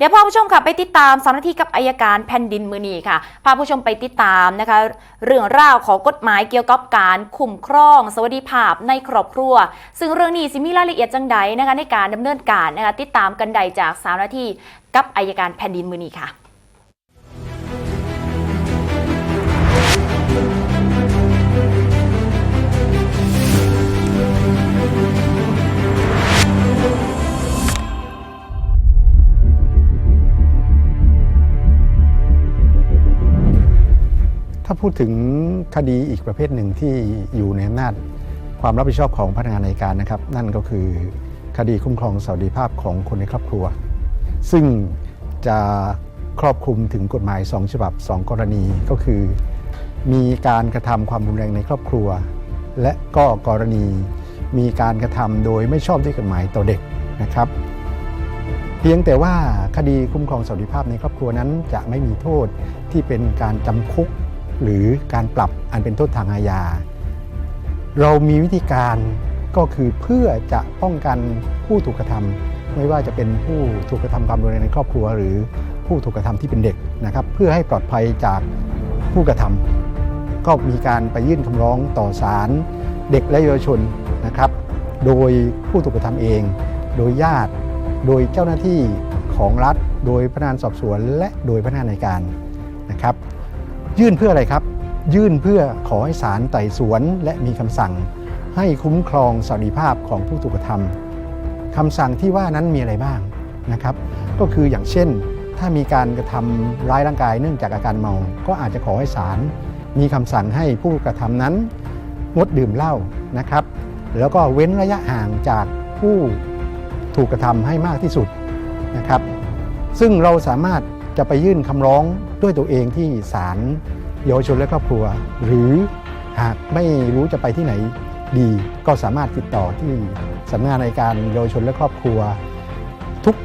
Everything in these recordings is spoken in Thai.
เดี๋ยวพาผู้ชมค่ะไปติดตามสำนักที่กับอายการแผ่นดินมือนีค่ะ พาผู้ชมไปติดตามนะคะ เรื่องราวของกฎหมายเกี่ยวกับการคุ้มครอง สวัสดิภาพในครอบครัว ซึ่งเรื่องนี้สิมีรายละเอียดจังใดนะคะในการดำเนินการนะคะติดตามกันใดจากสาวนาที่กับอายการแผ่นดินมือนีค่ะ ถ้าพูดถึงคดีอีกประเภทหนึ่งที่อยู่ในอำนาจความรับผิดชอบของพนักงานในการนะครับ นั่นก็คือคดีคุ้มครองสวัสดิภาพของคนในครอบครัว ซึ่งจะครอบคลุมถึงกฎหมาย 2 ฉบับ 2 กรณีก็คือ มีการกระทำความรุนแรงในครอบครัว และก็กรณีมีการกระทำโดยไม่ชอบด้วยกฎหมายต่อเด็กนะครับ เพียงแต่ว่าคดีคุ้มครองสวัสดิภาพในครอบครัวนั้นจะไม่มีโทษที่เป็นการจำคุก หรือการปรับอันเป็นโทษทางอาญา เรามีวิธีการก็คือเพื่อจะป้องกันผู้ถูกกระทำไม่ว่าจะเป็นผู้ถูกกระทำความรุนแรงในครอบครัว หรือผู้ถูกกระทำที่เป็นเด็กนะครับ เพื่อให้ปลอดภัยจากผู้กระทำก็มีการไปยื่นคำร้องต่อศาลเด็กและเยาวชนนะครับ โดยผู้ถูกกระทำเอง โดยญาติ โดยเจ้าหน้าที่ของรัฐ โดยพนักงานสอบสวน และโดยพนักงานในการนะครับ ยื่นเพื่ออะไรครับ ยื่นเพื่อขอให้ศาลไต่สวน และมีคำสั่ง ให้คุ้มครองสวัสดิภาพของผู้ถูกกระทำคำสั่งที่ว่านั้นมีอะไรบ้างนะครับ ก็คืออย่างเช่น ถ้ามีการกระทำร้ายร่างกายเนื่องจากอาการเมา ก็อาจจะขอให้ศาลมีคำสั่งให้ผู้กระทำนั้นงดดื่มเหล้านะครับ แล้วก็เว้นระยะห่างจากผู้ถูกกระทำให้มากที่สุดนะครับ ซึ่งเราสามารถ จะไปยื่นคำร้องด้วยตัวเองที่ศาลเยาวชนและครอบครัว หรือหากไม่รู้จะไปที่ไหนดี ก็สามารถติดต่อที่สำนักงานในการเยาวชนและครอบครัว ทุก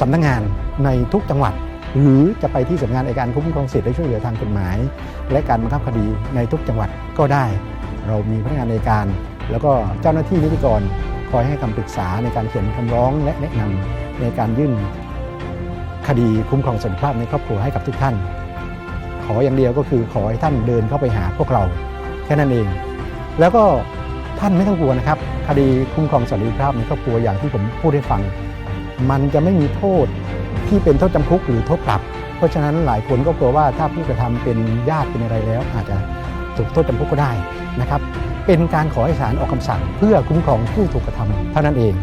สำนักงานในทุกจังหวัด หรือจะไปที่สำนักงานในการคุ้มครองสิทธิและช่วยเหลือทางกฎหมาย และการบังคับคดีในทุกจังหวัดก็ได้ เรามีพนักงานในการ แล้วก็เจ้าหน้าที่นิติกรคอยให้คำปรึกษาในการเขียนคำร้องและแนะนำในการยื่น คดีคุ้มครองสวัสดิภาพในครอบครัวให้กับทุกท่าน ขออย่างเดียวก็คือขอให้ท่านเดินเข้าไปหาพวกเราแค่นั้นเอง แล้วก็ท่านไม่ต้องกลัวนะครับ คดีคุ้มครองสวัสดิภาพในครอบครัวอย่างที่ผมพูดให้ฟัง มันจะไม่มีโทษที่เป็นโทษจำคุกหรือโทษปรับ เพราะฉะนั้นหลายคนก็กลัวว่าถ้าผู้กระทำเป็นญาติเป็นอะไรแล้ว อาจจะถูกโทษจำคุกก็ได้นะครับ เป็นการขอให้ศาลออกคำสั่งเพื่อคุ้มครองผู้ถูกกระทำเท่านั้นเอง